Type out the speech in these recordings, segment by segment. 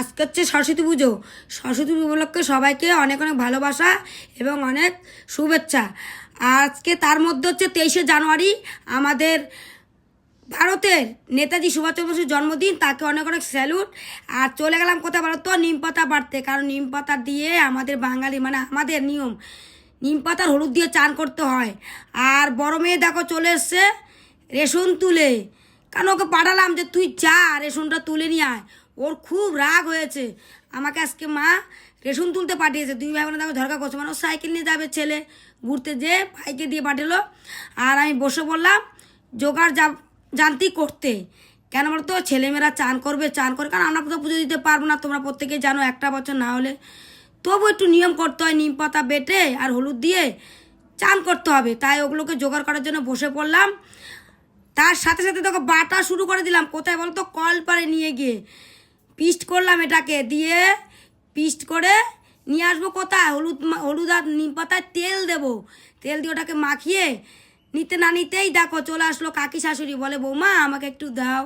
আজকে হচ্ছে সরস্বতী পুজো। সরস্বতী পুজো উপলক্ষে সবাইকে অনেক অনেক ভালোবাসা এবং অনেক শুভেচ্ছা। আজকে তার মধ্যে হচ্ছে তেইশে জানুয়ারি আমাদের ভারতের নেতাজি সুভাষচন্দ্র বসুর জন্মদিন, তাকে অনেক অনেক স্যালুট আর চলে গেলাম কোথায় বলো তো নিম পাতা বাড়তে। কারণ নিম পাতা দিয়ে আমাদের বাঙালি মানে আমাদের নিয়ম নিম পাতার হলুদ দিয়ে চান করতে হয়। আর বড় মেয়ে দেখো চলে এসছে রেশন তুলে। কারণ ওকে পাঠালাম যে, তুই যা রেশনটা তুলে নিয়ে আয়। ওর খুব রাগ হয়েছে। আমাকে আজকে মা রেশন তুলতে পাঠিয়েছে। দুই ভাই বোনে দেখো ঝরকা করছে। মানে ও সাইকেল নিয়ে যাবে ছেলে। ঘুরতে যে ভাইকে দিয়ে পাঠালো আর আমি বসে বললাম, জোগাড় যা জানতি করতে। কেন বলতো? ছেলেমেয়েরা চান করবে, চান করে কারণ আমরা তো পুজো দিতে পারব না। তোমরা প্রত্যেকেই জানো একটা বছর না হলে। তবু একটু নিয়ম করতে হয়। নিম পাতা বেটে আর হলুদ দিয়ে চান করতে হবে। তাই ওগুলোকে জোগাড় করার জন্য বসে পড়লাম। তার সাথে সাথে তোকে বাটা শুরু করে দিলাম। কোথায় বলতো? কল পারে নিয়ে গিয়ে। পিস্ট করলাম এটাকে, দিয়ে পিস্ট করে নিয়ে আসব কোথায়? হলুদ হলুদ আর নিম পাতায় তেল দেবো। তেল দিয়ে ওটাকে মাখিয়ে নিতে না নিতেই দেখো চলে আসলো কাকি শাশুড়ি। বলে, বৌমা, আমাকে একটু দাও।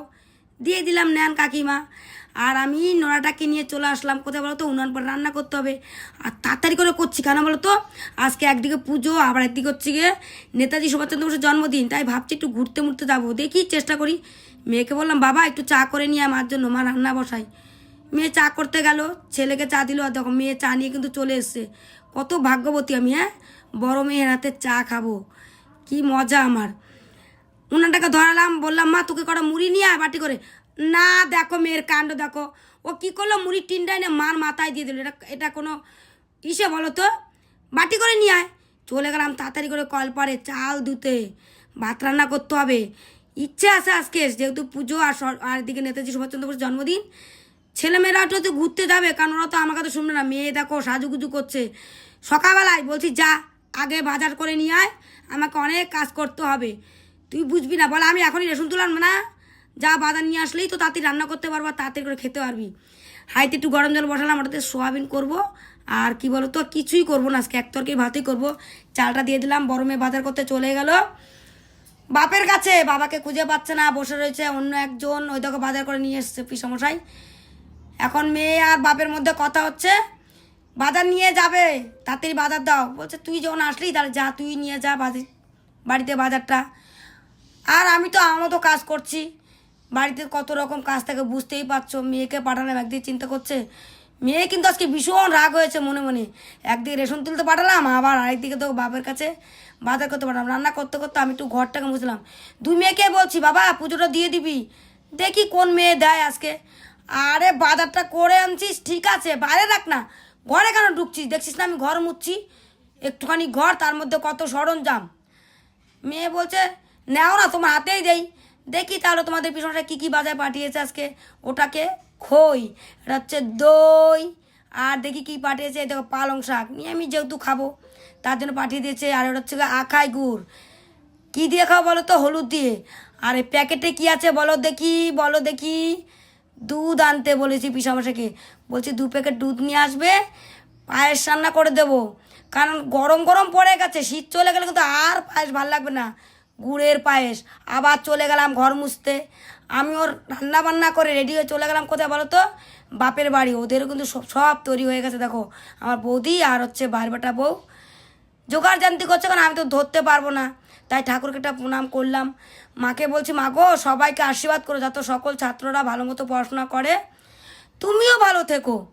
দিয়ে দিলাম নেন কাকিমা। আর আমি নোড়াটাকে নিয়ে চলে আসলাম। কোথায় বলো তো? উনান পরে রান্না করতে হবে। আর তাড়াতাড়ি করে করছি কেন বলো তো? আজকে একদিকে পুজো, আবার একদিকে হচ্ছে গিয়ে নেতাজি সুভাষচন্দ্র বসুর জন্মদিন। তাই ভাবছি একটু ঘুরতে মুড়তে যাব। দেখি চেষ্টা করি। মেয়েকে বললাম, বাবা, একটু চা করে নিয়ে আমার জন্য। মা রান্না বসাই মেয়ে চা করতে গেল। ছেলেকে চা দিল। আর দেখো, মেয়ে চা নিয়ে কিন্তু চলে এসছে। কত ভাগ্যবতী আমি হ্যাঁ? বড় মেয়ের হাতে চা খাব। কি মজা আমার। উনানটাকে ধরালাম, বললাম, মা, তোকে কটা মুড়ি নিয়ে আয় বাটি করে। না, দেখো মেয়ের কাণ্ড, দেখো। ও কি করল? মুড়ি টিনটাই না মার মাথায় দিয়ে দিল। এটা এটা কোনো ইসে বলো তো? বাটি করে নিয়ে আয়। চলে গেলাম তাড়াতাড়ি করে কল পারে চাল ধুতে। ভাত রান্না করতে হবে। ইচ্ছে আছে আজকে, যেহেতু পুজো আর আর এদিকে নেতাজি সুভাষচন্দ্র বসুর জন্মদিন, ছেলেমেয়েরা হয়তো ঘুরতে যাবে, কারণ ওরা তো আমার কথা শুনবে না। মেয়ে দেখো, সাজুগুজু করছে। সকালবেলায় বলছি, যা, আগে বাজার করে নিয়ে আয়। আমাকে অনেক কাজ করতে হবে। তুই বুঝবি না, বলে আমি এখনই রেশন তুলাম না। যা বাজার নিয়ে আসলেই তো তাড়াতাড়ি রান্না করতে পারব আর তাড়াতাড়ি করে খেতে পারবি। হাইতে একটু গরম জল বসালাম, ওটাতে সোয়াবিন করব। আর কি বলো তো কিছুই করব না, আজকে এক তরকারি ভাতই করব। চালটা দিয়ে দিলাম বরমে বাজার করতে চলে গেল। বাপের কাছে, বাবাকে খুঁজে পাচ্ছে না, বসে রয়েছে অন্য একজন, ওই দেখো বাজার করে নিয়ে এসছে পিসমশাই। এখন মেয়ে আর বাপের মধ্যে কথা হচ্ছে, বাজার নিয়ে যাবে, তাড়াতাড়ি বাজার দাও। বলছে, তুই যখন আসলি তাহলে যা, তুই নিয়ে যা বাজার বাড়িতে বাজারটা। আর আমি তো আমার মতো কাজ করছি। বাড়িতে কত রকম কাজ থাকে বুঝতেই পারছ। মেয়েকে পাঠালাম, একদিকে চিন্তা করছে। মেয়ে কিন্তু আজকে ভীষণ রাগ হয়েছে মনে মনে। একদিকে রেশন তুলতে পাঠালাম, আবার আরেকদিকে তো বাপের কাছে বাজার করতে পারলাম রান্না করতে করতে আমি একটু ঘরটাকে বুঝলাম দুই মেয়েকে বলছি, বাবা, পুজোটা দিয়ে দিবি? দেখি কোন মেয়ে দেয় আজকে। আরে, বাজারটা করে আনছিস? ঠিক আছে, বাইরে রাখ না। ঘরে কেন ঢুকছিস? দেখছিস না আমি ঘর মুচ্ছি একটুখানি ঘর, তার মধ্যে কত সরঞ্জাম? মেয়ে বলছে নাও না, তোমার হাতেই দেই। দেখি তাহলে তোমাদের পিছনটা কী কী বাজায় পাঠিয়েছে আজকে। ওটাকে খই, এটা হচ্ছে দই, আর দেখি কি পাঠিয়েছে দেখো পালং শাক। নিয়ে আমি যেহেতু খাব, তার জন্য পাঠিয়ে দিয়েছে, আর ওটা হচ্ছে আখাই গুড়। কী দিয়ে খাও বলো তো? হলুদ দিয়ে। আর এই প্যাকেটে কি আছে বলো দেখি বলো দেখি। দুধ আনতে বলেছি পিসামশাকে বলছি দু প্যাকেট দুধ নিয়ে আসবে, পায়েস রান্না করে দেবো। কারণ গরম গরম পড়ে গেছে, শীত চলে গেলে কিন্তু আর পায়েস ভালো লাগবে না। গুড়ের পায়েস। আবার চলে গেলাম ঘর মুছতে। আমি ওর রান্না বান্না করে রেডি হয়ে চলে গেলাম কোথায় বলো তো? বাপের বাড়ি। ওদেরও কিন্তু সব সব তৈরি হয়ে গেছে, দেখো। আমার বৌদি আর হচ্ছে বাইর বেটা বউ। জোগাড় জানতে করছে কারণ আমি তো ধরতে পারব না। তাই ঠাকুরকে একটা প্রণাম করলাম। মাকে বলছি, মা গো, সবাইকে আশীর্বাদ করো যাতে সকল ছাত্ররা ভালো মতো পড়াশোনা করে। তুমিও ভালো থেকো।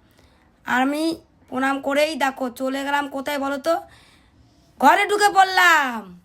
আর আমি প্রণাম করেই, দেখো, চলে গেলাম কোথায় বলো তো? ঘরে ঢুকে পড়লাম।